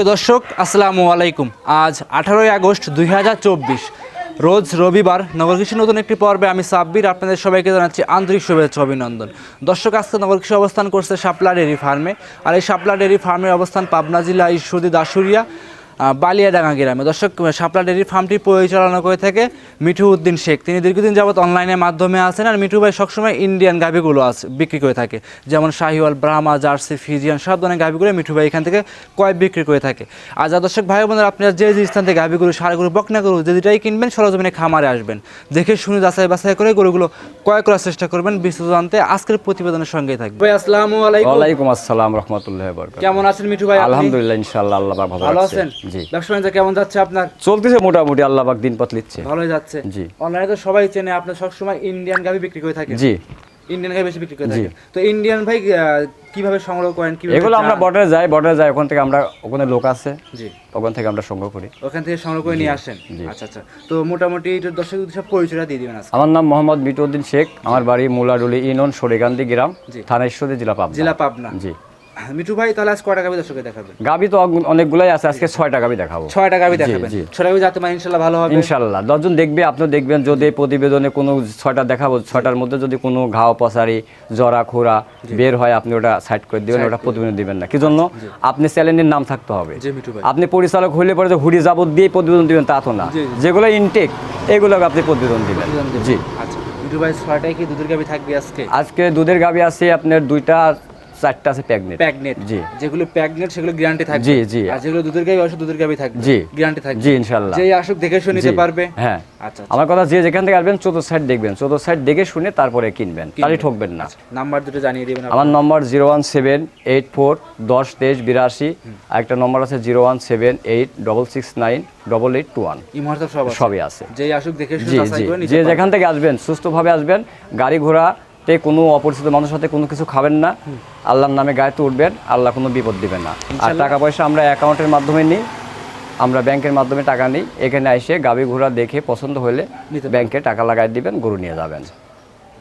প্রিয় দর্শক, আসসালামু আলাইকুম। আজ আঠারোই আগস্ট দুই হাজার চব্বিশ, রোজ রবিবার নগরকৃষি নতুন একটি পর্বে আমি সাব্বির, আপনাদের সবাইকে জানাচ্ছি আন্তরিক শুভেচ্ছা অভিনন্দন। দর্শক, আজকে নগরকৃষি অবস্থান করছে শাপলা ডেরি ফার্মে। আর এই শাপলা ডেরি ফার্মের অবস্থান পাবনা জেলা ঈশ্বরদী দাসুরিয়া বালিয়াডাঙ্গা গ্রামে। দর্শক শাপলা ডেয়ারি ফার্মটি পরিচালনা করে থাকে মিঠু উদ্দিন শেখ। তিনি দীর্ঘদিন যাবত অনলাইনের মাধ্যমে আছেন আর মিঠু ভাই সবসময় ইন্ডিয়ান গাভিগুলো আছে বিক্রি করে থাকে। যেমন শাহিওয়াল ব্রাহ্মা জার্সি ফিজিয়ান সব ধরনের গাভিগুলো মিঠু ভাই এখান থেকে কয় বিক্রি করে থাকে। আর যা দর্শক ভাই বোনেরা আপনারা যে যে স্থান থেকে গাভিগুলো সারগুলো বকনাগুলো যে যেটাই কিনবেন সরজমিনে খামারে আসবেন। দেখে শুনে যাচাই বাছাই করে গরুগুলো ক্রয় করার চেষ্টা করবেন বিস্তারিত জানতে আজকের প্রতিবেদনের সঙ্গেই থাকবে ভাই আসসালামু আলাইকুম। ওয়ালাইকুম আসসালাম রহমতুল্লাহ কেমন আছেন মিঠু ভাই আলহামদুলিল্লাহ ইনশাআল্লাহ আল্লাহ ভালো আছেন? জি। ব্যবসা বাণিজ্য কেমন যাচ্ছে আপনার? চলতেছে মোটামুটি আল্লাহ পাক দিন পাতলিচ্ছে ভালোই যাচ্ছে। জি। অনলাইনে তো সবাই চেনে আপনি সবসময় ইন্ডিয়ান গাভি বিক্রি করে থাকেন জি। ইন্ডিয়ান বেশি বিক্রি করে তো ইন্ডিয়ান ভাই কীভাবে সংগ্রহ করেন কীভাবে এগুলো আমরা বর্ডারে যাই বর্ডারে যাই ওখান থেকে আমরা ওখানে লোক আছে জি। ওখান থেকে আমরা সংগ্রহ করি। ওখান থেকে সংগ্রহ করে নিয়ে আসেন। আচ্ছা আচ্ছা। তো মোটামুটি দর্শক সব পরিচয়টা দিয়ে দিবেন আমার নাম মোহাম্মদ মিটুদ্দিন শেখ আমার বাড়ি মুলাডুলি ইউনিয়ন সরেকান্দি গ্রাম জি। থানা ঈশ্বরদী জেলা পাবনা। জেলা পাবনা। জি। মিঠু ভাই তাহলে আজ কয়টা গাভি দর্শককে দেখাবেন? গাবি তো অনেকগুলাই আছে আজকে ছয়টা গাবি দেখাবো। ছয়টা জি, দেখাবেন। ছয়টা গাভি যাতে মানে ইনশাল্লাহ ভালো হবে। ইনশাল্লাহ। দশজন দেখবে আপনি দেখবেন যদি প্রতিবেদনে কোনো ছয়টা দেখাবো ছয়টার মধ্যে যদি কোনো ঘাও পচারি জরা খোরা বের হয় আপনি ওটা সাইড করে দিবেন ওটা প্রতিবেদন দিবেন। না। কি জন্য? আপনি চ্যানেলের নাম থাকতে হবে। আপনি পরিচালক হইলে পরে হুড়ি যাবত দিয়ে প্রতিবেদন দিবেন তা তো না। যেগুলো ইনটেক এগুলোকে আপনি প্রতিবেদন দিবেন। জি। আচ্ছা মিঠু ভাই ছয়টায় কি দুধের গাভি থাকবে আজকে? আজকে দুধের গাবি আছে আপনার দুইটা চারটা আছে প্যাগনেট। প্যাগনেট। জি। যেগুলো প্যাগনেট সেগুলো গ্যারান্টি থাকবে। জি, জি। আর যেগুলো দুধের দুধের থাকবে। জি। গ্যারান্টি থাকবে। জি ইনশাল্লাহ যেই আসুক দেখে শুনে নিতে পারবে। হ্যাঁ। আচ্ছা আমার কথা যে যেখান থেকে আসবেন সাইড দেখবেন। সাইড দেখে শুনে তারপরে কিনবেন। তাহলে ঠকবেন না। নাম্বার দুটো জানিয়ে দিবেন আমার number zero one seven eight four দশ তেইশ বিরাশি। আরেকটা নম্বর আছে zero one seven eight double six nine double eight two one. সবই আছে। যেই আসুক দেখে শুনে জি জি। যে যেখান থেকে আসবেন সুস্থভাবে আসবেন গাড়ি ঘোড়াতে কোনো অপরিচিত মানুষের সাথে কোনো কিছু খাবেন না। আল্লাহর নামে গায়ে গায়েতে উঠবেন আল্লাহ কোনো বিপদ দিবেন না। আর টাকা পয়সা আমরা অ্যাকাউন্টের মাধ্যমে নিই আমরা ব্যাংকের মাধ্যমে টাকা নিই এখানে এসে গাবি ঘোড়া দেখে পছন্দ হলে ব্যাংকে টাকা লাগাই দিবেন গরু নিয়ে যাবেন।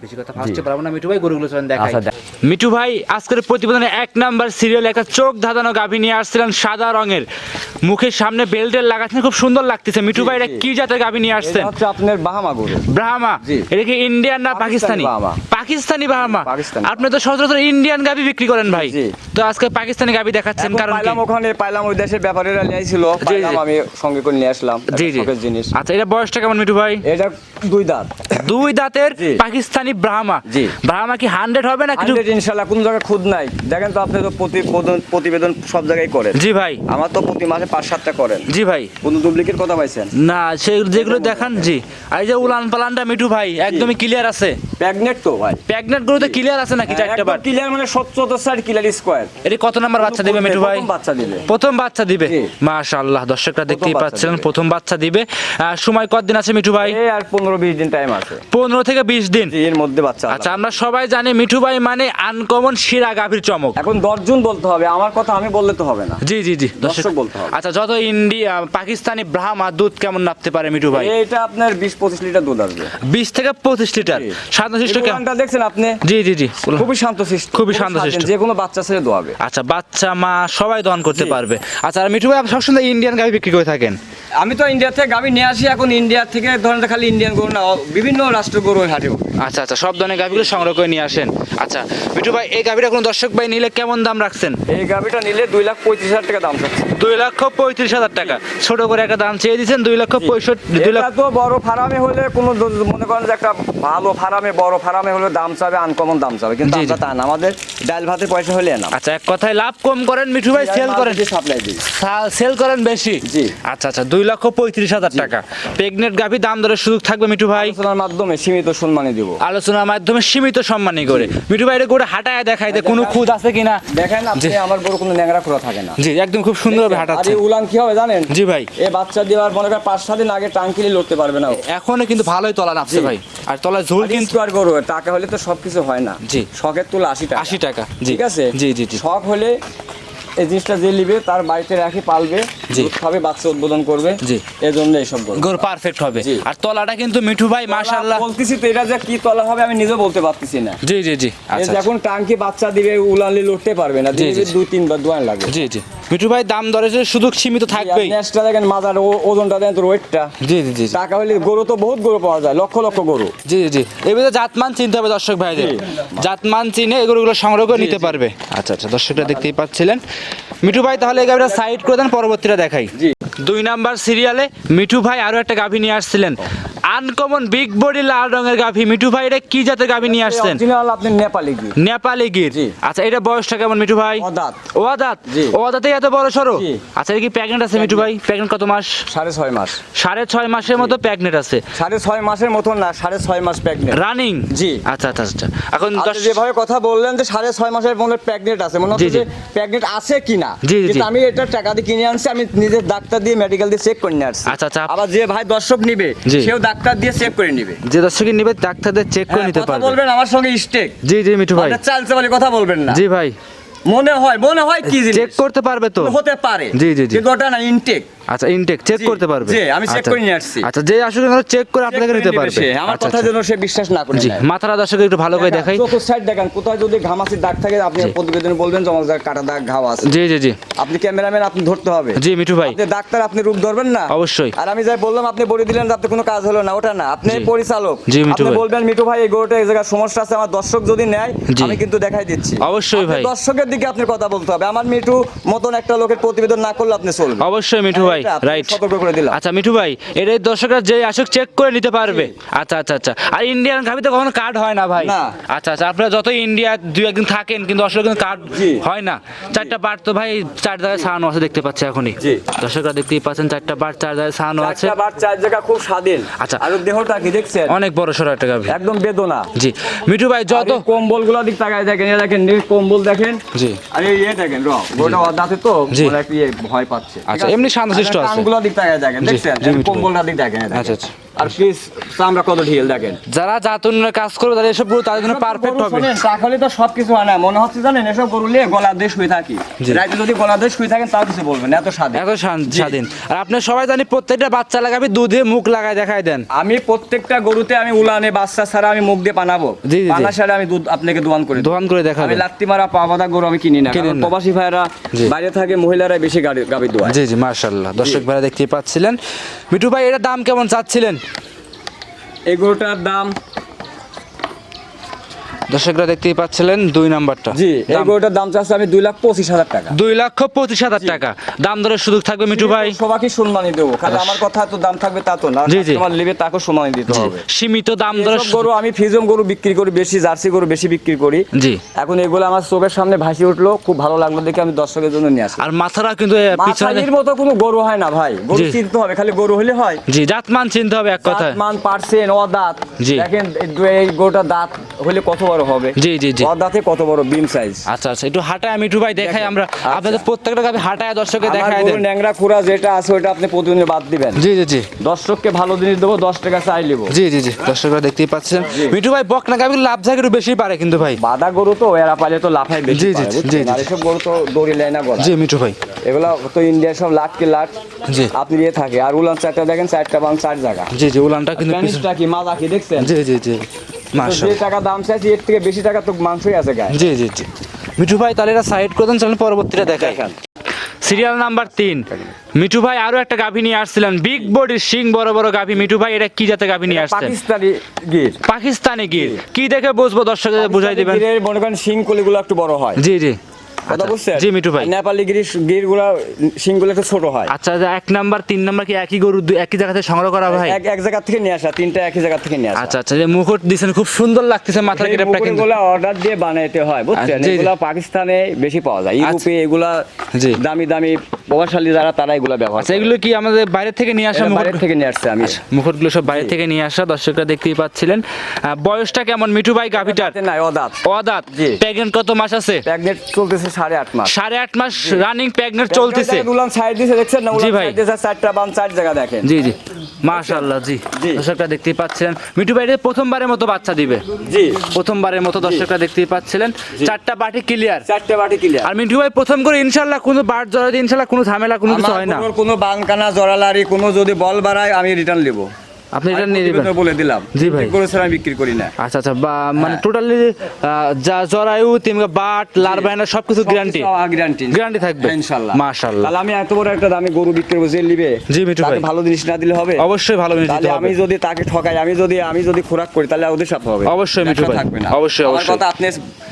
বেশি কথা ফার্স্টে পারব না। মিঠু ভাই গরুগুলো চলেন দেখাই। আচ্ছা মিঠু ভাই আজকের প্রতিবেদনে এক নাম্বার সিরিয়াল একটা চোখ ধাঁধানো গাভী নিয়ে আসছিলেন সাদা রঙের। মুখের সামনে বেল্টের লাগাচ্ছেন খুব সুন্দর লাগতেছে। মিঠু ভাই এটা কি জাতের গাভী নিয়ে আসছেন? হচ্ছে আপনার বাহামা গরু। ব্রাহ্মা। এটা কি ইন্ডিয়ান না পাকিস্তানি পাকিস্তানি। পাকিস্তানি পাকিস্তানি। আপনি তো সচরাচর ইন্ডিয়ান গাভী বিক্রি করেন ভাই। তো আজকে পাকিস্তানি গাভী দেখাচ্ছেন কারণ পাইলাম ওখানে পাইলাম ওই দেশের ব্যাপারীরা নিয়েছিল পাইলাম আমি সঙ্গে করে নিয়ে আসলাম। জি জি। জিনিস। আচ্ছা এটা বয়সটা কেমন মিঠু ভাই? এটা দুই দাঁত। দুই দাঁতের জি। পাকিস্তানি ব্রাহ্মা জি। ব্রাহ্মা কি হান্ড্রেড হবে না কিছু? ইনশাল্লাহ কোনো জায়গায় খুদ নাই। দেখেন তো আপনি তো প্রতিবেদন প্রতিবেদন সব জায়গায় করেন। জি ভাই। আমার তো প্রতি মাসে পাঁচ সাতটা করেন। জি ভাই। কোনো ডুপ্লিকেট কথা পাইছেন? না সে যেগুলো দেখান জি। আর যে উলান পালানটা মিঠু ভাই একদমই ক্লিয়ার আছে। প্যাগনেট তো ভাই। প্রেগনেন্ট গুলোতে ক্লিয়ার আছে নাকি চারটা বার? ক্লিয়ার মানে সত্তর সাইড ক্লিয়ার স্কোয়ার এটি কত নাম্বার বাচ্চা দিবে মিঠু ভাই? প্রথম বাচ্চা দিবে। প্রথম বাচ্চা দিবে। মাশাআল্লাহ দর্শকরা দেখতেই পাচ্ছেন প্রথম বাচ্চা দিবে। সময় কতদিন আছে মিঠু ভাই? এই আর পনেরো বিশ দিন টাইম আছে। পনেরো থেকে বিশ দিন। এর মধ্যে বাচ্চা আচ্ছা আমরা সবাই জানি মিঠু ভাই মানে আনকমন শিরা গাভীর চমক। এখন দশজন বলতে হবে আমার কথা আমি বললে তো হবে না। জি জি জি দর্শক বলতে হবে। আচ্ছা যত ইন্ডিয়া পাকিস্তানি ব্রাহ্মা দুধ কেমন নাপতে পারে মিঠু ভাই? এটা আপনার বিশ পঁচিশ লিটার দুধ আসবে। বিশ থেকে পঁচিশ লিটার। জি। শান্তশিষ্ট এই কেমন? উলানটা দেখছেন আপনি? জি জি জি। খুবই শান্তশিষ্ট। খুবই শান্তশিষ্ট। যে কোনো বাচ্চা ছেড়ে দোয়াবে। আচ্ছা বাচ্চা মা সবাই দহন করতে পারবে। আচ্ছা আর মিঠু ভাই আপনি সবসময় ইন্ডিয়ান গাভী বিক্রি করে থাকেন? আমি তো ইন্ডিয়া থেকে গাভী নিয়ে আসি এখন ইন্ডিয়া থেকে ধরেন খালি ইন্ডিয়ান গরু না বিভিন্ন রাষ্ট্র গরু হাটেও আচ্ছা। আচ্ছা সব ধরনের গাভিগুলো সংগ্রহ করে নিয়ে আসেন। আচ্ছা মিঠু ভাই এই গাভিটা কোনো দর্শক ভাই নিলে কেমন দাম রাখছেন? এই গাভিটা নিলে দুই লাখ পঁয়ত্রিশ হাজার টাকা দাম চাচ্ছে দুই লক্ষ পঁয়ত্রিশ হাজার টাকা। ছোট করে একটা দাম চেয়ে দিয়েছেন দুই লক্ষ পঁয়ষট্টি দুই লক্ষ বড় ফার্মে হলে কোনো মনে করেন যে একটা ভালো ফার্মে বড় ফার্মে হলে দাম চাবে আনকমন দাম চাবে। কিন্তু। আমরা তা না আমাদের ডাল ভাতে পয়সা হলে না। আচ্ছা এক কথায় লাভ কম করেন মিঠু ভাই সেল করেন। সাপ্লাই দিই। সেল করেন বেশি? জি। আচ্ছা আচ্ছা দুই লক্ষ পঁয়ত্রিশ হাজার টাকা। প্রেগনেন্ট গাভি দাম দরের সুযোগ থাকবে মিঠু ভাই? আলোচনার মাধ্যমে সীমিত সম্মানে দিব। আলোচনার মাধ্যমে সীমিত সম্মানই করে। মিঠু ভাই করে হাঁটায় দেখাই যে কোনো খুদ আছে কিনা। দেখেন আপনি। আমার গরু কোনো ন্যাংরা খোলা থাকে না। জি একদম খুব সুন্দরভাবে আর হাঁটাচ্ছে। এই উলান কি হবে জানেন? জি ভাই। এ বাচ্চা দেওয়ার মনে করেন পাঁচ সাত দিন আগে টাঙ্কিলি লড়তে পারবে না। এখনও কিন্তু ভালোই তলা নামছে ভাই। আর তলায় ঝোল আর কিন্তু স্কোয়ার গরু টাকা হলে তো সবকিছু হয় না। জি। শখের তুলে আশি টাকা। আশি টাকা। জি। ঠিক আছে? জি জি জি। শখ হলে এই জিনিসটা যে নিবে তার বাড়িতে রাখি পালবে খাবে বাচ্চা উদ্বোধন করবে। জি। এজন্য এইসব গরু পারফেক্ট হবে। আর তলাটা কিন্তু মিঠু ভাই মাশাআল্লাহ। বলতেছি তো এটা যে কি তলা হবে আমি নিজে বলতে পারতেছি না। জি জি জি। আচ্ছা যখন টাঙ্কি বাচ্চা দিবে উলালি লড়তে পারবে না জি, জি। দুই তিনবার দোয়ান লাগবে জি জি। মিঠু ভাই দাম দরে সুযোগ সীমিত থাকবেই। নেক্সটটা দেখেন মাজার ওজনটা দেন তো ওয়েটটা জি জি জি টাকা হলে গরু তো বহুত গরু পাওয়া যায় লক্ষ লক্ষ গরু। জি জি। জি এবারে জাতমান চিনতে হবে দর্শক ভাইদের। জাতমান চিনে এগুলোগুলো সংগ্রহ করে নিতে পারবে। আচ্ছা আচ্ছা দর্শকরা দেখতেই পাচ্ছিলেন। মিঠু ভাই তাহলে এই গাভিটা সাইড করে দেন পরবর্তীটা দেখাই জি। দুই নাম্বার সিরিয়ালে মিঠু ভাই আরও একটা গাভী নিয়ে আসছিলেন আনকমন বিগ বডি লাল রঙের গাভি। মিঠু ভাই এটা কি জাতের গাভী নিয়ে আসছেন? আপনি নেপালি গির। নেপালি গির। আচ্ছা এটা বয়সটা কেমন মিঠু ভাই? অদাঁত। ওয়াদাত জি। ওয়াদাতে এত বড় সরো। আচ্ছা এটা কি প্যাকেট আছে মিঠু ভাই? প্যাকেট কত মাস? সাড়ে ছয় মাস। সাড়ে ছয় মাসের মতো প্যাকেট আছে। সাড়ে ছয় মাসের মতন না সাড়ে ছয় মাস প্রেগনেন্ট। রানিং? জি। আচ্ছা আচ্ছা আচ্ছা। এখন দশ- যেভাবে কথা বললেন যে সাড়ে ছয় মাসের মনে প্রেগনেন্ট আছে মনে হচ্ছে যে প্রেগনেন্ট আছে কিনা কিন্তু আমি এটা টাকা দিয়ে কিনে আনছি আমি নিজের ডাক্তার দিয়ে মেডিকেল দিয়ে চেক করে নিয়ে আসছি। আচ্ছা, আচ্ছা। আবার যে ভাই দর্শক নিবে। সেও ডাক্তার দিয়ে চেক করে নিবে। যে দর্শকের নিবে ডাক্তারদের চেক করে নিতে নিতে কথা পারবে। বলবেন আমার সঙ্গে স্টেক জি জি মিঠু ভাই। বলে কথা বলবেন না। জি ভাই। মনে হয় মনে হয় কি জিনিস চেক করতে পারবে তো হতে পারে জি, জি, জি। কিন্তু ওটা না ইনটেক আচ্ছা ইনটেক চেক করতে পারবে জি, আমি check আচ্ছা। করে নিয়ে আসছি। আচ্ছা যে চেক করে আপনাকে নিতে পারবে আমার আচ্ছা, কথা আচ্ছা। যেন সে বিশ্বাস না করে জি। মাথাটা দর্শক একটু ভালো করে দেখাই চতুর্থ সাইড দেখেন কোথায় যদি ঘামাচির দাগ থাকে আপনি প্রতিবেদনে বলবেন যে আমার কাটা দাগ আছে জি জি জি আপনি ক্যামেরাম্যান আপনি ধরতে হবে জি মিঠু ভাই আপনি ডাক্তার আপনি রূপ ধরবেন না অবশ্যই। আর আমি যাই বললাম আপনি বলে দিলেন যে আপনি কোনো কাজ হলো না ওটা না আপনি পরিচালক জি, মিঠু আপনি ভাই। বলবেন মিঠু ভাই এই গরুটা এই জায়গায় সমস্যা আছে আমার দর্শক যদি নেয়। আমি কিন্তু দেখাই দিচ্ছি অবশ্যই ভাই। দর্শকের দিকে আপনি কথা বলতে হবে। আমার মিঠু মতন একটা লোকের প্রতিবেদন না করলে আপনি চলবে অবশ্যই মিঠু ভাই রাইট সতর্ক করে দিলাম। আচ্ছা মিঠু ভাই এটা দর্শকরা যে আসুক চেক করে নিতে পারবে। আচ্ছা আচ্ছা আচ্ছা। আর ইন্ডিয়ান গাভি তো কখনো কার্ড হয় না ভাই। আচ্ছা আচ্ছা আপনারা যত ইন্ডিয়া দুই একদিন থাকেন কিন্তু আসলে কিন্তু কার্ড হয় না। চারটা বার তো ভাই চার জায়গায় ছাড়ানো আছে দেখতে পাচ্ছি এখনই। দর্শকরা দেখতেই পাচ্ছেন চারটা বার চার জায়গায় ছাড়ানো আছে। বার চার জায়গা খুব স্বাধীন। আচ্ছা। আর দেহটা কি দেখছেন? অনেক বড় সড়ো একটা গাভি। একদম বেদনা। জি। মিঠু ভাই যত কম্বলগুলো দিক তাকায় দেখেন দেখেন কম্বল দেখেন। জি আর এই ইয়ে দেখেন র গোটা দাঁতে তো ইয়ে ভয় পাচ্ছে আচ্ছা? এমনি শান্তশিষ্ট আছে। কানগুলো দিক তাকায় দেখেন দেখছেন কম্বলটা দিক দেখেন। আচ্ছা, আচ্ছা। আর পিস চামড়া কত ঢিল দেখেন। যারা জাতুনের কাজ করবে তাদের এসব গরু তাদের জন্য পারফেক্ট হবে টাকালে তো সব কিছু হয় না মনে হচ্ছে জানেন এসব গরু নিয়ে গলা দিয়ে শুয়ে থাকি। জি। রাইতে যদি গলা দিয়ে শুয়ে থাকেন তাও কিছু বলবেন না, এত স্বাধীন। এত স্বাধীন আর আপনি সবাই জানি প্রত্যেকটা বাচ্চা লাগাবি দুধে মুখ লাগায় দেখায় দেন। আমি প্রত্যেকটা গরুতে আমি উলানে বাচ্চা ছাড়া আমি মুখ দিয়ে জি। পানা ছাড়া আমি দুধ আপনাকে দোয়ান করে। দোকান করে আমি দেখাবেন লাত্তি মারা পা বাঁধা গরু আমি কিনি না। কিনেন কারণ প্রবাসী ভাইরা। বাইরে থাকে মহিলারা বেশি গাড়ি গাবি দোয়ায়। জি জি মার্শাল্লাহ দর্শক ভাইরা দেখতে পাচ্ছিলেন। মিঠু ভাই এটার দাম কেমন চাচ্ছিলেন? এই গরুটার দাম দর্শকরা দেখতেই পাচ্ছিলেন দুই নাম্বারটা। জি এই গরুটার দাম চাচ্ছে আমি দুই লাখ পঁচিশ হাজার টাকা। দুই লক্ষ পঁচিশ হাজার টাকা। দাম দরের সুযোগ থাকবে মিঠু ভাই। সবাইকে সম্মানই দেবো কারণ আমার কথা তো দাম থাকবে তা তো না জি, জি। তোমার লিবে তাকে সম্মানই দিতে হবে। সীমিত দাম দরের গরু আমি ফিজম গরু বিক্রি করি বেশি জার্সি গরু বেশি বিক্রি করি। জি। এখন এগুলো আমার চোখের সামনে ভাসি উঠল খুব ভালো লাগল দেখে আমি দর্শকের জন্য নিয়ে আসি আর মাথাটা কিন্তু এ, পিছনে মাছালির মতো কোনো গরু হয় না ভাই গরু চিনতে হবে খালি গরু হলে হয়। জি জাতমান চিনতে হবে এক কথায়। মান পার্সেন্ট অদাঁত। দেখেন এই গরুটা দাঁত হলে কত বড় হবে। জি জি জি। অদাঁতে কত বড় বিম সাইজ আচ্ছা আচ্ছা একটু হাঁটায় মিঠু ভাই দেখাই আমরা। আচ্ছা। আপনাদের প্রত্যেকটা গাভি হাঁটায় দর্শককে গরু দেন। ন্যাংরা খুরা যেটা আছে ওটা আপনি প্রতিদিন বাদ দিবেন। জি জি জি। দর্শককে ভালো জিনিস দেবো দশ টাকা চাই লিবো জি জি জি। দর্শকরা দেখতেই পাচ্ছেন। মিঠু ভাই বকনা গাভি লাভ জায়গা একটু বেশি পারে কিন্তু ভাই। বাদা গরু তো এরা পালে তো লাফাই বেশি জি, জি, জি, আর। এসব গরু তো দড়ি লেয় না গলা জি মিঠু ভাই। এগুলো তো ইন্ডিয়ার সব লাখ কি লাখ জি। আপনি ইয়ে থাকে। আর উলান চারটা দেখেন চারটা বাং চার জায়গা। জি জি উলানটা কিন্তু কি মাজা কি দেখছেন? জি জি জি। যে টাকা দাম চাইছি এর থেকে বেশি টাকা তো মাংসই আছে গায়ে। জি জি জি। মিঠু ভাই তাহলে এটা সাইড করে দেন চলেন পরবর্তীটা দেখাই। সিরিয়াল নাম্বার তিন। মিঠু ভাই আরও একটা গাভী নিয়ে আসছিলেন। বিগ বডির শিং বড় বড় গাভী। মিঠু ভাই এটা কি জাতের গাভী নিয়ে আসছেন? পাকিস্তানি গির। পাকিস্তানি গির। কি দেখে বুঝব দর্শকদের বুঝাই দিবেন। মনে করেন শিং কলিগুলো একটু বড় হয়। জি জি। কথা আচ্ছা, বুঝছেন? জি মিঠু ভাই। নেপালি গির গিরগুলো শিংগুলো একটু ছোট হয়। আচ্ছা এক নাম্বার তিন নাম্বার কি একই গরু একই জায়গা থেকে সংগ্রহ করা ভাই এক এক জায়গা থেকে নিয়ে আসা তিনটা একই জায়গা থেকে নিয়ে আসা। আচ্ছা আচ্ছা যে মুকুট দিছেন খুব সুন্দর লাগতেছে মাথার কেটে কিন্তু এগুলো অর্ডার দিয়ে বানাইতে হয় বুঝছেন? আচ্ছা। এগুলা পাকিস্তানে বেশি পাওয়া যায় ইউরোপে এগুলা। দামি দামি প্রভাবশালী যারা তারা এগুলা ব্যবহার আচ্ছা এগুলো কি আমাদের বাইরে থেকে নিয়ে আসা বাইরে থেকে নিয়ে আসছে আমি। মুকুটগুলো সব বাইরে থেকে নিয়ে আসা দর্শকরা দেখতেই পাচ্ছিলেন। বয়সটা কেমন মিঠু ভাই গাভিটার? না অদাত। অদাত। প্রেগনেন্ট কত মাস আছে? প্রেগনেন্ট চলতেছে সাড়ে আট মাস। সাড়ে আট মাস রানিং প্রেগনেন্ট চলতেছে। উলান সাইড দিছে দেখছেন না? জি ভাই। চারটা বাম চার জায়গা দেখেন। জি জি। মাশাআল্লাহ জি। দর্শকরা দেখতেই পাচ্ছিলেন। মিঠু ভাই প্রথমবারের মতো বাচ্চা দিবে। জি। প্রথমবারের মতো দর্শকরা দেখতেই পাচ্ছিলেন। চারটা বাটি ক্লিয়ার চারটে বাটি ক্লিয়ার আর মিঠু ভাই প্রথম করে ইনশাল্লাহ কোনো বার জড়া দিয়ে ইনশাল্লাহ কোনো ঝামেলা কোনো কিছু হয় না। কোনো বানকানা জড়ালারি কোনো যদি বল বাড়ায় আমি রিটার্ন নেব। আপনি এটা আমি নিয়ে নেবেন। বলে দিলাম। জি ভাই। গরু ছাড়া আমি বিক্রি করি না। আচ্ছা আচ্ছা মানে হ্যাঁ। টোটালি যা জরায়ু বাট সবকিছু গ্যারান্টি গ্যারান্টি গ্যারান্টি থাকবে। ইনশাআল্লাহ। মাশাআল্লাহ। তাহলে আমি এত বড় একটা দামি গরু বিক্রি করব যে নিবে? জি, মিঠু ভাই। ভালো জিনিস না দিলে হবে? অবশ্যই ভালো জিনিস দিতে আমি যদি তাকে ঠকাই আমি যদি আমি যদি খোরাক করি তাহলে ওদের সাথে হবে। অবশ্যই মিঠু ভাই। থাকবে না। অবশ্যই, অবশ্যই। কথা আপনি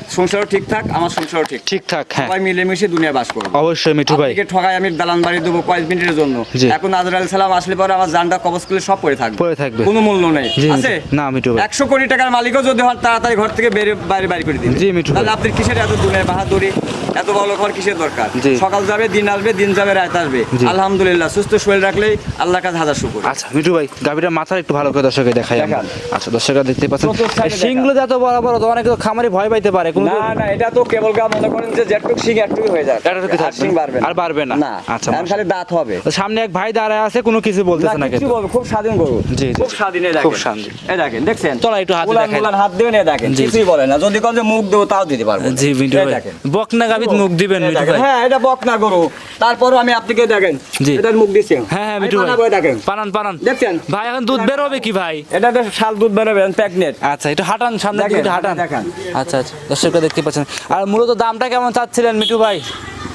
সংসারও ঠিকঠাক আমার সংসারও ঠিক ঠিকঠাক হ্যাঁ সবাই মিলেমিশে দুনিয়া বাস করব অবশ্যই মিঠু ভাই আপনাকে ঠকাই আমি দালান বাড়ি দেবো কয়েক মিনিটের জন্য জি। এখন আজরাইল সালাম আসলে পরে আমার জানটা কবজ করলে সব পড়ে থাকবে পড়ে থাকবে। কোনো মূল্য নেই জি, আছে না, মিঠু ভাই। একশো কোটি টাকার মালিকও যদি হন তাড়াতাড়ি ঘর থেকে বেরে বাইরে বাইরে করে দিন জি, মিঠু ভাই। তাহলে আপনার কিসের এত দুনিয়া বাহাদুরি এত বড় ঘর কিসের দরকার জি। সকাল যাবে দিন আসবে দিন যাবে রাত আসবে জি। আলহামদুলিল্লাহ সুস্থ শরীর রাখলেই আল্লাহর কাছে হাজার শুকুর আচ্ছা মিঠু ভাই গাভীটা মাথার একটু ভালো করে দর্শকে দেখাই আমরা। দেখান। আচ্ছা দর্শকরা দেখতে পাচ্ছেন চতুর্থ দেখান। সিংগুলো যত বড় বড় তো অনেকে তো খামারি ভয় পাইতে পারে না না এটা তো কেবল গা মনে করেন যে যেটুক সিং একটুকু হয়ে যায়। একটুকু আর থাকবে। বাড়বে আর বাড়বে না। না আচ্ছা, খালি দাঁত হবে। তো সামনে এক ভাই দাঁড়ায় আছে কোনো কিছু বলতেছে না কিছু খুব স্বাধীন গরু। জি, জি। খুব স্বাধীন এই খুব স্বাধীন। এই দেখেন দেখছেন? চলো একটু হাতে উলান উলান হাত দেবেন এই দেখেন। কিছুই বলে না যদি কোন যে মুখ দেবো তাও দিতে পারব জি মিঠু এই ভাই। দেখেন। বকনা গাভীত মুখ দিবেন মিঠু ভাই। হ্যাঁ এটা বকনা গরু। তারপরও আমি আপনাকে দেখেন এটার মুখ দিছি। হ্যাঁ হ্যাঁ মিঠু ভাই। দেখেন। পানান পানান দেখছেন? ভাই এখন দুধ বের হবে কি ভাই? এটা শাল দুধ প্যাকনেট। আচ্ছা একটু হাঁটান সামনে একটু হাঁটান। দেখান। আচ্ছা আচ্ছা দর্শকরা দেখতে পাচ্ছেন। আর মূলত দামটা কেমন চাচ্ছিলেন মিঠু ভাই?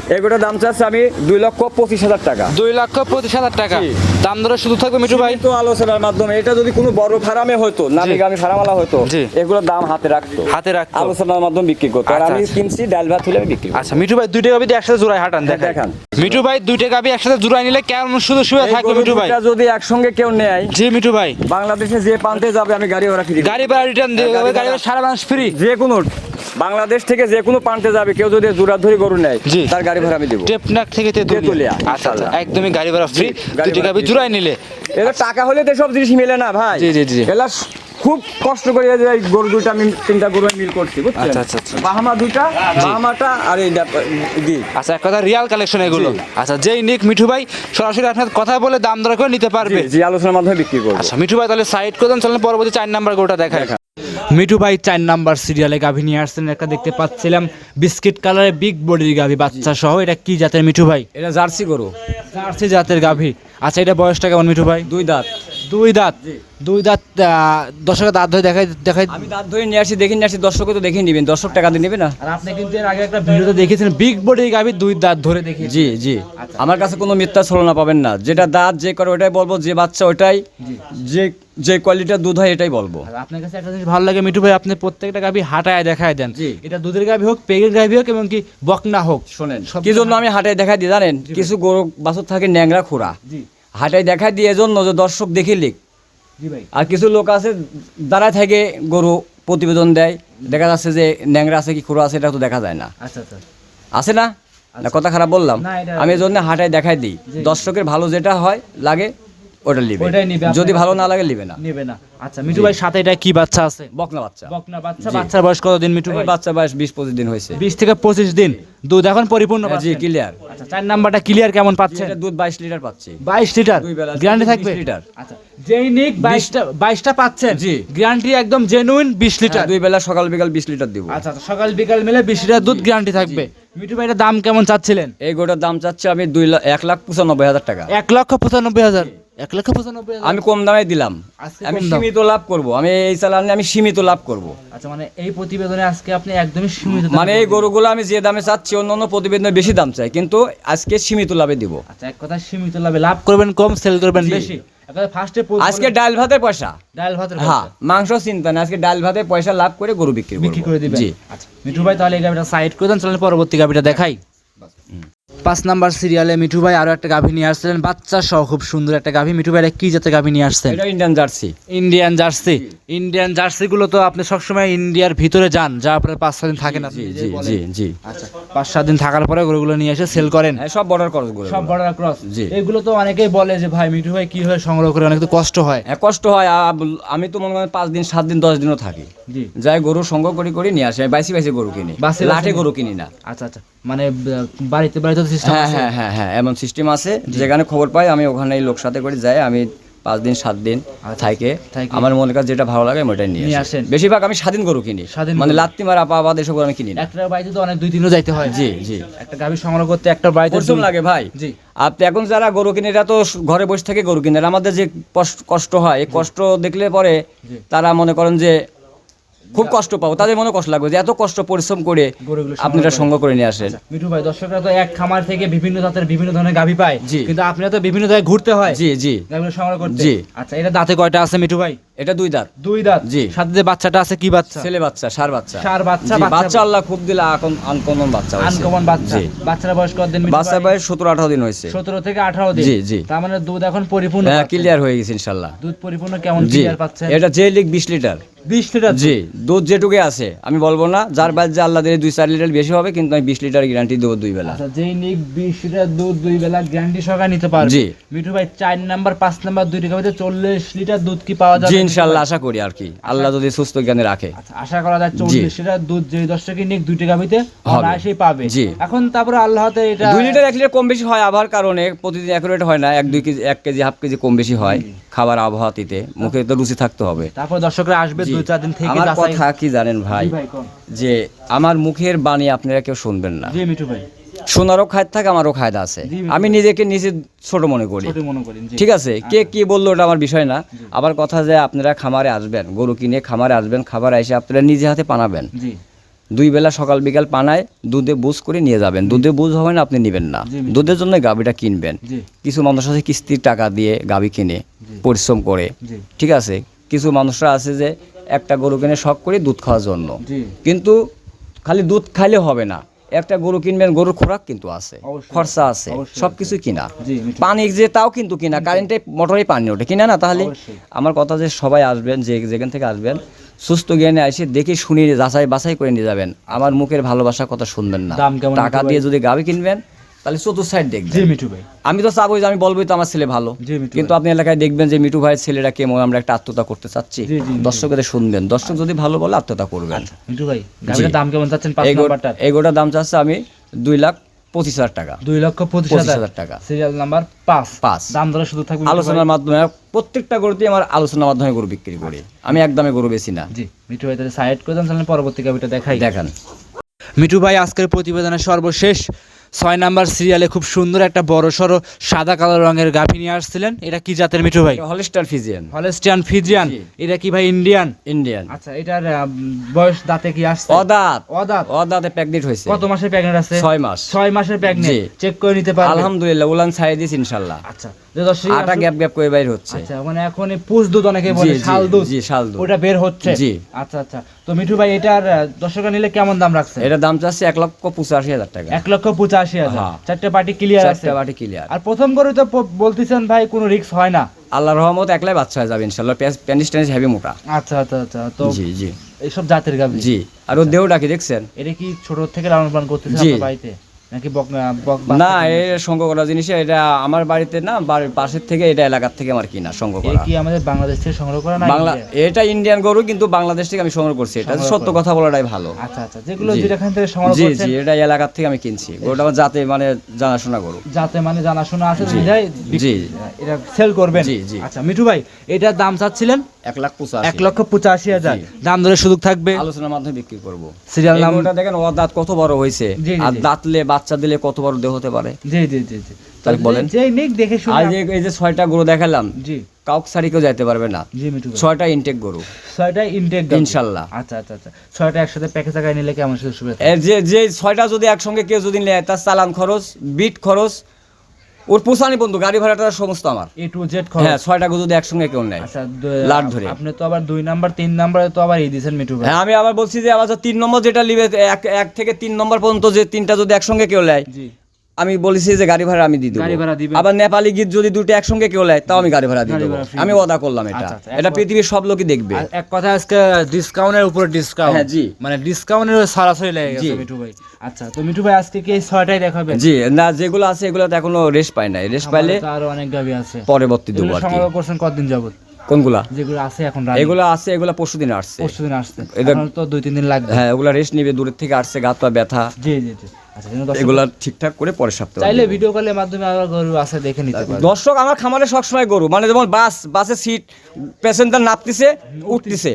এগুলোর দাম চাচ্ছে আমি দুই লক্ষ পঁচিশ হাজার টাকা। দুই লক্ষ পঁচিশ হাজার টাকা। দাম ধরে শুধু থাকবে মিঠু ভাই? তো আলোচনার মাধ্যমে এটা যদি কোনো বড় ফার্মে হতো নামি গামি ফার্মালা হতো জি। এগুলোর দাম হাতে রাখতো। হাতে রাখতো। আলোচনার মাধ্যমে বিক্রি করতো। আর আচ্ছা, আমি আচ্ছা। কিনছি ডাল ভাত হলে আমি বিক্রি করব। আচ্ছা মিঠু ভাই দুইটা গাবি একসাথে জোড়ায় হাঁটান দেখান দেখান। মিঠু ভাই দুইটা গাবি একসাথে জোড়ায় নিলে কেমন শুধু শুয়ে এই থাকবে গরু মিঠু ভাই? দুটা যদি একসঙ্গে কেউ নেয় জি মিঠু ভাই। বাংলাদেশে যে প্রান্তে যাবে আমি গাড়ি ওরা ফ্রি গাড়ি ভাড়া রিটার্ন দিয়ে গাড়ি গাড়ি ভাড়া- ভাড়া সারা মাস ফ্রি যে কোনো বাংলাদেশ থেকে যে কোনো প্রান্তে যাবে কেউ যদি জোড়া ধরে গরু নেয় জি। তার গাড়ি ভাড়া আমি দেবো। টেপনাক থেকে তেতুলিয়া। আচ্ছা আচ্ছা একদমই গাড়ি ভাড়া ফ্রি ভাড়া গাবি। জোড়ায় নিলে। এটা টাকা হলে তো সব জিনিস মিলে না ভাই। জি, জি, জি। এলা খুব কষ্ট করে এই গরু দুইটা আমি তিনটা গরু মিল করছি বুঝছেন? আচ্ছা, আচ্ছা, আচ্ছা। বাহামা দুইটা বাহামাটা আর এই দি আচ্ছা এক কথা রিয়াল কালেকশন এগুলো। আচ্ছা যেই নিক মিঠু ভাই সরাসরি আপনার কথা বলে দাম দর করে নিতে পারবে। জি আলোচনার মাধ্যমে বিক্রি করব। আচ্ছা মিঠু ভাই তাহলে সাইড করে দেন চলেন পরবর্তী চার নাম্বার গোটা দেখায়। মিঠু ভাই চার নাম্বার সিরিয়ালে গাভী নিয়ে আসছেন একটা দেখতে পাচ্ছিলাম। বিস্কিট কালারের বিগ বডির গাভী বাচ্চা সহ। এটা কি জাতের মিঠু ভাই? এটা জার্সি গরু। জার্সি জাতের গাভী। আচ্ছা এটা বয়সটা কেমন মিঠু ভাই? দুই দাঁত। দুই দাঁত দুই দাঁত দর্শকের দাঁত ধরে দেখাই দেখাই আমি দাঁত ধরে নিয়ে আসি দেখে নিয়ে আসি দর্শক তো দেখে নিবেন দর্শক টাকা দিয়ে নেবে না? আর আপনি কিন্তু এর আগে একটা ভিডিওতে দেখেছেন। বিগ বডির গাভী দুই দাঁত ধরে দেখি জি জি। আমার কাছে কোনো মিথ্যা ছলনা পাবেন না। যেটা দাঁত যে করে ওটাই বলব যে বাচ্চা ওটাই যে যে কোয়ালিটির দুধ হয় এটাই বলব। আর আপনার কাছে একটা জিনিস ভালো লাগে মিঠু ভাই আপনি প্রত্যেকটা গাভী হাঁটায় দেখায় দেন। জি। এটা দুধের গাভী হোক পেগের গাভী হোক এবং কি বকনা হোক। শোনেন কি জন্য আমি হাটায় দেখা দিই জানেন? কিছু গরু বাছুর থাকে ন্যাংরা খোরা। জি হাটায় দেখা দিয়ে জন্য যে দর্শক দেখে লিখ আর কিছু লোক আছে দাঁড়ায় থেকে গরু প্রতিবেদন দেয়। দেখা যাচ্ছে যে ন্যাংরা আছে কি খুঁড়ো আছে এটা তো দেখা যায় না। আচ্ছা আচ্ছা। আছে না? না কথা খারাপ বললাম। আমি এজন্য হাটায় দেখাই দিই। দর্শকের ভালো যেটা হয় লাগে। ওটা নিবে। যদি ভালো না লাগে নিবে না। নেবে না। আচ্ছা মিঠু ভাই সাথে এটা কি বাচ্চা আছে? বকনা বাচ্চা। বকনা বাচ্চা। বাচ্চার বয়স কতদিন মিঠু ভাই? বাচ্চা বয়স বিশ পঁচিশ দিন হয়েছে। বিশ থেকে পঁচিশ দিন। দুধ এখন পরিপূর্ণ হ্যাঁ, জি ক্লিয়ার আচ্ছা চার নাম্বারটা ক্লিয়ার কেমন পাচ্ছেন? এটা দুধ বাইশ লিটার পাচ্ছি। বাইশ লিটার? গ্যারান্টি 20 থাকবে? লিটার। আচ্ছা যেই নিক বাইশটা বাইশটা পাচ্ছেন জি। গ্যারান্টি একদম জেনুইন বিশ লিটার। হ্যাঁ, দুই বেলা সকাল বিকাল বিশ লিটার দিব। আচ্ছা আচ্ছা, সকাল বিকাল মিলে বিশ লিটার দুধ গ্যারান্টি থাকবে। মিঠু ভাই দাম কেমন চাচ্ছিলেন? এই গোটার দাম চাচ্ছে আমি দুই লাখ এক লাখ পঁচানব্বই হাজার টাকা। এক লক্ষ পঁচানব্বই হাজার। এক লক্ষ পঁচানব্বই আমি কম দামে দিলাম। আমি সীমিত লাভ করব। আমি এই চালানে আমি সীমিত লাভ করব। আচ্ছা মানে এই প্রতিবেদনে আজকে আপনি একদমই সীমিত মানে এই গরুগুলো আমি যে দামে চাচ্ছি অন্য অন্য প্রতিবেদনে বেশি দাম চাই কিন্তু আজকে সীমিত লাভে দিব। আচ্ছা এক কথা সীমিত লাভে লাভ করবেন কম সেল করবেন বেশি। আজকে ডাল ভাতের পয়সা। ডাল ভাতের হ্যাঁ মাংস চিন্তা না আজকে ডাল ভাতে পয়সা লাভ করে গরু বিক্রি বিক্রি করে দিবেন। জি। আচ্ছা মিঠু ভাই তাহলে এই গাভিটা সাইড করে দেন চলেন পরবর্তী গাভিটা দেখাই। পাঁচ নাম্বার সিরিয়ালে মিঠু ভাই আরও একটা গাভী নিয়ে আসছিলেন। বাচ্চা সহ খুব সুন্দর একটা গাভী। মিঠু ভাই কি জাতের গাভী নিয়ে আসছেন? Indian Jersey Indian Jersey Indian Jersey গুলো তো আপনি সবসময় ইন্ডিয়ার ভিতরে যান যা আপনার পাঁচ ছয় দিন থাকেন আপনি। জি জি জি আচ্ছা পাঁচ সাত দিন থাকার পরে গরুগুলো নিয়ে এসে সেল করেন। হ্যাঁ সব বর্ডার গরু সব বর্ডার ক্রস জি। এগুলো তো অনেকেই বলে যে ভাই মিঠু ভাই কি হয়? সংগ্রহ করে অনেক তো কষ্ট হয়। হ্যাঁ কষ্ট হয়। আমি তো মনে করেন পাঁচ দিন সাত দিন দশ দিনও থাকি। যাই গরু সংগ্রহ করি করি নিয়ে আসে। বাইসি বাইসি গরু কিনি। বাসি লাঠে গরু কিনি না। আচ্ছা আচ্ছা। মানে বাড়িতে বাড়িতে সিস্টেম হ্যাঁ হ্যাঁ হ্যাঁ হ্যাঁ এমন সিস্টেম আছে। যেখানে খবর পাই আমি ওখানে লোক সাথে করে যাই। আমি পাঁচ দিন সাত দিন থাকে। থাকে। আমার মনে কাছে যেটা ভালো লাগে আমি ওটাই নিয়ে আসেন। বেশিরভাগ আমি স্বাধীন গরু কিনি। মানে লাত্তি মারা পা বাদ এসব আমি কিনি একটা বাড়িতে তো অনেক দুই তিনও যাইতে হয়। জি জি। একটা গাভী সংগ্রহ করতে একটা বাড়িতে পরিশ্রম লাগে ভাই। জি। আপনি এখন যারা গরু কিনে এরা তো ঘরে বসে থেকে গরু কিনে আমাদের যে কষ্ট- কষ্ট হয় এই কষ্ট দেখলে পরে তারা মনে করেন যে খুব কষ্ট পাবো। তাদের মনে কষ্ট লাগবে যে এত কষ্ট পরিশ্রম করে আপনারা সংগ্রহ করে। নিয়ে আসেন। মিঠু ভাই দর্শকরা তো এক খামার থেকে বিভিন্ন জাতের বিভিন্ন ধরনের গাভী পায়। জি। কিন্তু আপনারা তো বিভিন্ন জায়গায় ঘুরতে হয়। জি জি। সংগ্রহ করতে। জি। আচ্ছা এটা দাঁতে কয়টা আছে মিঠু ভাই? এটা দুই দাঁত। দুই দাঁত। জি। সাথে যে বাচ্চাটা আছে কি বাচ্চা? ছেলে বাচ্চা সার বাচ্চা। ষাঁড় বাচ্চা, বাচ্চা- আল্লাহ খুব দিলে আনকমন বাচ্চা আনকমন বাচ্চা। বাচ্চার বয়স বাচ্চার বয়স সতেরো আঠারো দিন হয়েছে। সতেরো থেকে আঠারো দিন। জি, জি। তার মানে দুধ এখন পরিপূর্ণ হ্যাঁ ক্লিয়ার হয়ে গেছে ইনশাল্লাহ। দুধ পরিপূর্ণ কেমন ক্লিয়ার পাচ্ছেন এটা যে লিগ বিশ লিটার। বিশ লিটার জি দুধ যেটুকু আছে আমি বলব না। যার বাদ যে আল্লাহ দিলে দুই চার লিটার বেশি হবে কিন্তু আমি বিশ লিটার গ্যারান্টি দেবো দুই বেলা। আচ্ছা যেই নিক বিশ লিটার দুধ দুই বেলা গ্যারান্টি সহকারে নিতে পারবে। জি। মিঠু ভাই চার নাম্বার পাঁচ নাম্বার দুইটি গাভিতে চল্লিশ লিটার দুধ কি পাওয়া যাবে? ইনশাল্লাহ আশা করি আর কি। আল্লাহ যদি সুস্থ জ্ঞানে রাখে। আচ্ছা আশা করা যায় চল্লিশ লিটার দুধ যে নিক গাভিতে অনায়াসেই পাবে। জি। এখন তারপরে আল্লাহতে এটা দুই লিটার এক লিটার কম বেশি হয় আবহাওয়ার কারণে প্রতিদিন অ্যাকুরেট হয় না এক দুই কেজি এক কেজি হাফ কেজি কম বেশি হয় খাবার আবহাওয়াতে মুখে তো রুচি থাকতে হবে। তারপর দর্শকরা আসবে। দুই চার দিন থেকে আমার কথা কি জানেন ভাই? যে আমার মুখের বাণী আপনারা কেউ শুনবেন না। জি মিঠু ভাই। শোনারও খায় থাকে আমারও খায়দা আছে। আমি নিজেকে নিজে ছোট মনে করি। ঠিক আছে? কে কি বলল ওটা আমার বিষয় না। আবার কথা যে আপনারা খামারে আসবেন গরু কিনে খামারে আসবেন খাবার এসে আপনারা নিজে হাতে পানাবেন। দুই বেলা সকাল বিকাল পানায় দুধে বুঝ করে নিয়ে যাবেন। দুধে বুঝ হবে না আপনি নেবেন না। দুধের জন্য গাভিটা কিনবেন। কিছু মানুষ আছে কিস্তির টাকা দিয়ে গাভি কিনে পরিশ্রম করে। ঠিক আছে? কিছু মানুষরা আছে যে একটা গরু কিনে শখ করে দুধ খাওয়ার জন্য। কিন্তু খালি দুধ খাইলে হবে না। একটা গরু কিনবেন গরুর খোরাক কিন্তু আছে খরচা আছে সবকিছু সব কিছু কিনা পানি যে তাও কিন্তু কিনা কারেন্টে মোটরে পানি ওঠে কিনা না? তাহলে আমার কথা যে সবাই আসবেন যে যেখান থেকে আসবেন সুস্থ জ্ঞানে এসে দেখে শুনে যাচাই বাছাই করে নিয়ে যাবেন। আমার মুখের ভালোবাসার কথা শুনবেন না। টাকা দিয়ে যদি গাবি কিনবেন তাহলে চতুর সাইড দেখবেন। জি মিঠু ভাই। আমি তো চাবো যে আমি বলবোই তো আমার ছেলে ভালো। কিন্তু আপনি এলাকায় দেখবেন যে মিঠু ভাইয়ের ছেলেরা কেমন আমরা একটা আত্মতা করতে চাচ্ছি। জি, জি, শুনবেন। দর্শক যদি ভালো বলে আত্মতা করবেন। মিঠু ভাই দাম কেমন চাচ্ছেন? পাঁচ এই এই গোটার দাম চাচ্ছে আমি দুই লাখ পঁচিশ হাজার টাকা। দুই লক্ষ পঁচিশ হাজার। টাকা। সিরিয়াল নাম্বার পাঁচ। পাঁচ। দাম ধরে শুধু থাকবে আলোচনার মাধ্যমে প্রত্যেকটা গরুতেই আমার আলোচনার মাধ্যমে গরু বিক্রি করি। আমি একদমে গরু বেশি না। জি মিঠু ভাই তাহলে সাইড করে দেন তাহলে পরবর্তী গাভিটা দেখাই। দেখান। মিঠু ভাই আজকের প্রতিবেদনের সর্বশেষ ছয় নাম্বার সিরিয়ালে খুব সুন্দর একটা বড় সড়ো সাদা কালো রঙের গাভী নিয়ে আসছিলেন। এটা কি জাতের মিঠু ভাই? Holstein Friesian. Holstein Friesian. এটা কি ভাই ইন্ডিয়ান? ইন্ডিয়ান। আচ্ছা এটার বয়স দাঁতে কি আসছে? অদাত। অদাঁত? অদাতে প্যাকনেট হয়েছে। কত মাসের প্রেগনেন্ট আছে? ছয় মাস। ছয় মাসের প্রেগনেন্ট চেক করে নিতে পারবে আলহামদুলিল্লাহ উলান ছাই দিস ইনশাল্লাহ। আচ্ছা আটা গ্যাপ গ্যাপ করে বাইর হচ্ছে। আচ্ছা মানে এখন পুষ দুধ অনেকে বলে শাল দুধ। জি, শাল দুধ। ওটা বের হচ্ছে। জি। আচ্ছা আচ্ছা। তো মিঠু ভাই এটার দর্শকরা নিলে কেমন দাম রাখছে এটা দাম চাচ্ছে এক লক্ষ পঁচাশি হাজার টাকা। এক লক্ষ পঁচাশি হাজার। হ্যাঁ। চারটে পার্টি ক্লিয়ার আছে। পার্টি ক্লিয়ার আর প্রথম করে তো বলতেছেন ভাই কোনো রিস্ক হয় না। আল্লাহ রহমত একলাই বাচ্চা হয়ে যাবে ইনশাল্লাহ। প্যানিস হেভি মোটা। আচ্ছা আচ্ছা আচ্ছা। তো জি জি। এইসব জাতের জি। আর ও দেহটা কি দেখছেন? এটা কি ছোট থেকে লালন পালন করতেছে। বাড়িতে? নাকি না এর সঙ্গ করা জিনিস এটা আমার বাড়িতে না বাড়ির পাশের থেকে এটা এলাকার থেকে আমার কিনা এই করা। কি আমাদের বাংলাদেশ থেকে সংগ্রহ করা না বাংলা এটা ইন্ডিয়ান গরু কিন্তু বাংলাদেশ থেকে আমি সংগ্রহ করছি এটা। সত্য কথা বলাটাই ভালো। আচ্ছা আচ্ছা যেগুলো যেখান থেকে সংগ্রহ জি করছেন জি এটা এলাকার থেকে আমি কিনছি। গরুটা আমার জাতে মানে জানাশোনা গরু। যাতে মানে জানাশোনা আছে জি। এটা সেল করবেন। জি, জি। আচ্ছা মিঠু ভাই এটার দাম চাচ্ছিলেন? এক লাখ পঁচাশি। এক লক্ষ পঁচাশি হাজার। দাম ধরে সুযোগ থাকবে। আলোচনার মাধ্যমে বিক্রি করব। সিরিয়াল নাম দেখেন ও দাঁত কত বড় হয়েছে। আর। দাঁতলে বাচ্চা দিলে কত বড় দেহ হতে পারে? জি জি জি জি। তাহলে বলেন। যে- নিক দেখে শুনে আর এই যে ছয়টা গরু দেখালাম জি। কাউক সারি কেউ যাইতে পারবে না। জি মিঠু ছয়টা ইনটেক গরু। ছয়টা ইনটেক। আচ্ছা আচ্ছা আচ্ছা। ছয়টা একসাথে প্যাকেজ আকারে নিলে কেমন সুবিধা? যে যে ছয়টা যদি একসঙ্গে কেউ যদি নেয় তার চালান খরচ বিট খরচ ওর পোষানি বন্ধু গাড়ি ভাড়াটা সমস্ত আমার। এ টু জেড হ্যাঁ ছয়টা গরু যদি একসঙ্গে কেউ নেয় আচ্ছা লাট ধরে। আপনি তো আবার দুই নাম্বার তিন নাম্বারে তো আবার এই দিয়েছেন মিঠু ভাই। হ্যাঁ আমি আবার বলছি যে আবার তিন নম্বর যেটা নিবে এক এক থেকে তিন নম্বর পর্যন্ত যে তিনটা যদি একসঙ্গে কেউ নেয় জি। আমি বলেছি যে গাড়ি ভাড়া আমি দিয়ে দেবো। গাড়ি ভাড়া দিবেন। আবার নেপালি গীত যদি দুটো একসঙ্গে কেউ নেয় তাও আমি গাড়ি ভাড়া দিয়ে দেবো। আমি দেবো। ওদা করলাম এটা। আচ্ছা, আচ্ছা, এটা পৃথিবীর সব লোকই দেখবে। এক কথা আজকে ডিসকাউন্টের উপর ডিসকাউন্ট হ্যাঁ, জি। মানে ডিসকাউন্টের সরাসরি লেগে গেছে। মিঠু ভাই। আচ্ছা তো মিঠু ভাই আজকে কি ছয়টাই দেখাবেন? জি না যেগুলো আছে এগুলো তো এখনও রেস্ট পায় নাই। রেস্ট পাইলে আরও অনেক গাবি আছে। পরবর্তী দেবো আর কি। সংগ্রহ করছেন কতদিন যাবত কোনগুলা? যেগুলো আছে এখন এগুলো আছে এগুলো পরশু দিন আসছে। পরশু দিন আসছে। এখন তো দুই তিন দিন লাগবে। হ্যাঁ ওগুলো রেস্ট নিবে দূরের থেকে আসছে গাত পা ব্যথা। জি জি জি। এগুলা ঠিকঠাক করে পরের সপ্তাহে চাইলে ভিডিও কলের মাধ্যমে আবার গরু আছে দেখে নিতে পারবে। দর্শক আমার খামারে সবসময় গরু। মানে যেমন বাস বাসে সিট প্যাসেঞ্জার নাপতিছে উঠতিছে।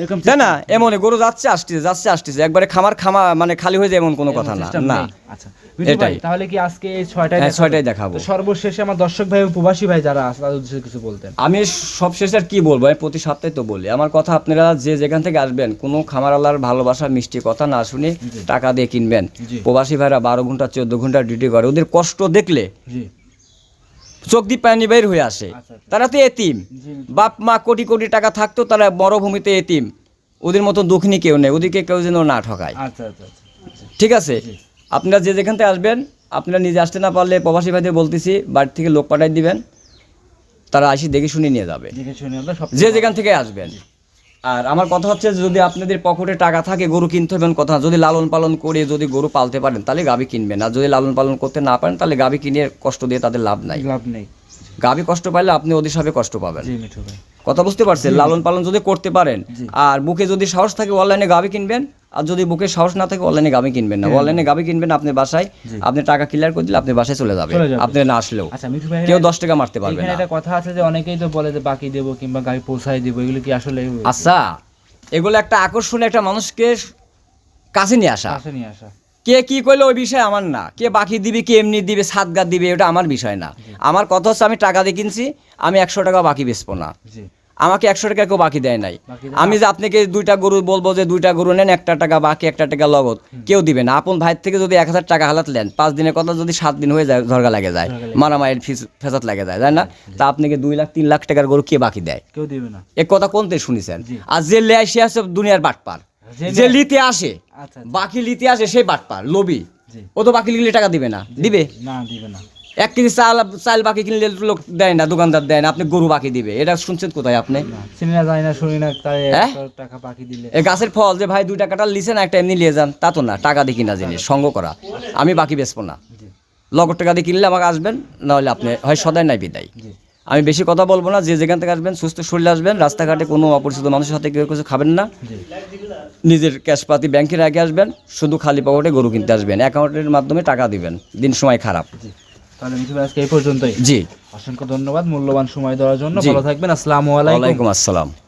এরকম না এমনই গরু যাচ্ছে আসতেছে যাচ্ছে আসতেছে। একবারে খামার খামা মানে খালি হয়ে যায় এমন কোনো কথা না না। আচ্ছা এটাই। তাহলে কি আজকে এই ছয়টায় হ্যাঁ, দেখাবো? সর্বশেষে আমার দর্শক ভাই প্রবাসী ভাই যারা আছে তাদের উদ্দেশ্যে কিছু বলতেন। আমি সব শেষে আর কি বলব? আমি প্রতি সপ্তাহে তো বলি। আমার কথা আপনারা যে যেখান থেকে আসবেন কোনো খামার আল্লাহর ভালোবাসা মিষ্টি কথা না শুনে টাকা দিয়ে কিনবেন। প্রবাসী ভাইরা বারো ঘণ্টা চোদ্দ ঘণ্টা ডিউটি করে। ওদের কষ্ট দেখলে চোখ দিয়ে পানি বের হয়ে আসে। আচ্ছা, আচ্ছা। তারা তো এতিম। বাপ মা কোটি কোটি টাকা থাকতো তারা মরুভূমিতে এতিম। ওদের মতো দুঃখনি কেউ নেই ওদেরকে কেউ যেন না ঠকায়। আচ্ছা ঠিক আছে? আপনারা যে যেখান থেকে আসবেন আপনারা নিজে আসতে না পারলে প্রবাসী ভাইদের বলতেছি বাড়ি থেকে লোক পাঠাই দিবেন তারা আসি দেখে শুনে নিয়ে যাবে। যে যেখান থেকে আসবেন। আর আমার কথা হচ্ছে যদি আপনাদের পকেটে টাকা থাকে গরু কিনতে হবেন কথা। যদি লালন পালন করে যদি গরু পালতে পারেন তাহলে গাভী কিনবেন। আর যদি লালন পালন করতে না পারেন তাহলে গাভী কিনে কষ্ট দিয়ে তাদের লাভ নাই। লাভ নেই। গাভী কষ্ট পাইলে আপনি ওদের সাথে কষ্ট পাবেন। জি মিঠু ভাই। কথা বুঝতে পারছেন? লালন পালন যদি করতে পারেন আর বুকে যদি সাহস থাকে অনলাইনে গাভী কিনবেন। আর যদি বুকে সাহস না থাকে অনলাইনে গাভী কিনবেন না। অনলাইনে গাভী কিনবেন আপনি বাসায় আপনি টাকা ক্লিয়ার করে দিলে আপনি বাসায় চলে যাবে। আপনি না আসলেও। আচ্ছা কেউ দশ টাকা মারতে পারবে না। একটা কথা আছে যে অনেকেই তো বলে যে বাকি দেবো কিংবা গাড়ি পৌঁছাই দেবো এগুলো কি আসলে আচ্ছা এগুলো একটা আকর্ষণ একটা মানুষকে কাছে নিয়ে আসা। কাছে নিয়ে আসা। কে কি করলে ওই বিষয় আমার না। কে বাকি দিবে কে এমনি দিবে সাত সাতগার দিবে ওটা আমার বিষয় না। আমার কথা হচ্ছে আমি টাকা দিয়ে কিনছি আমি একশো টাকা বাকি বেচবো না। জি। আমাকে একশো টাকা কেউ বাকি দেয় নাই। আমি যে আপনাকে দুইটা গরু বলব যে দুইটা গরু নেন একটা টাকা বাকি একটা টাকা লগত। কেউ দিবে না। আপন ভাইয়ের থেকে যদি এক হাজার টাকা হালাত নেন পাঁচ দিনের কথা যদি সাত দিন হয়ে যায় ঝরগা লাগে যায় মারামারির ফিস ফেসাত লাগে যায় তাই না? তা আপনাকে দুই লাখ তিন লাখ টাকার গরু কে বাকি দেয়? কেউ দিবে না। এ কথা কোনতে শুনেছেন? আর যে লে আসে আছে দুনিয়ার বাটপার। যে লিতে আসে আচ্ছা বাকি লিতে আসে সেই বাটপার জি। ও তো বাকি লিখলে টাকা দিবে না। দিবে? না দিবে না। এক কেজি চাল চাল বাকি কিনলে লোক দেয় না দোকানদার দেয় না আপনি গরু বাকি দিবে। এটা শুনছেন কোথায় আপনি? চিনি না জানি না শুনি না তাই হ্যাঁ? টাকা বাকি দিলে। এই গাছের ফল যে ভাই দুই টাকাটা লিছেন একটা এমনি নিয়ে যান তা তো না টাকা দিয়ে কিনা জিনিস সঙ্গ করা। আমি বাকি বেচবো না। লগর টাকা দিয়ে কিনলে আমাকে আসবেন নাহলে আপনি হয় সদাই নাই বিদায়। আমি বেশি কথা বলব না যে যেখান থেকে আসবেন সুস্থ শরীরে আসবেন রাস্তাঘাটে কোনো অপরিচিত মানুষের সাথে কেউ কিছু খাবেন না। নিজের ক্যাশপাতি ব্যাংকে রেখে আসবেন শুধু খালি পকেটে গরু কিনতে আসবেন অ্যাকাউন্টের মাধ্যমে টাকা দিবেন দিন সময় খারাপ। তাহলে মিঠু আজকে এই পর্যন্তই। জি। অসংখ্য ধন্যবাদ মূল্যবান সময় দেওয়ার জন্য। ভালো থাকবেন আসসালামু আলাইকুম। আসসালাম।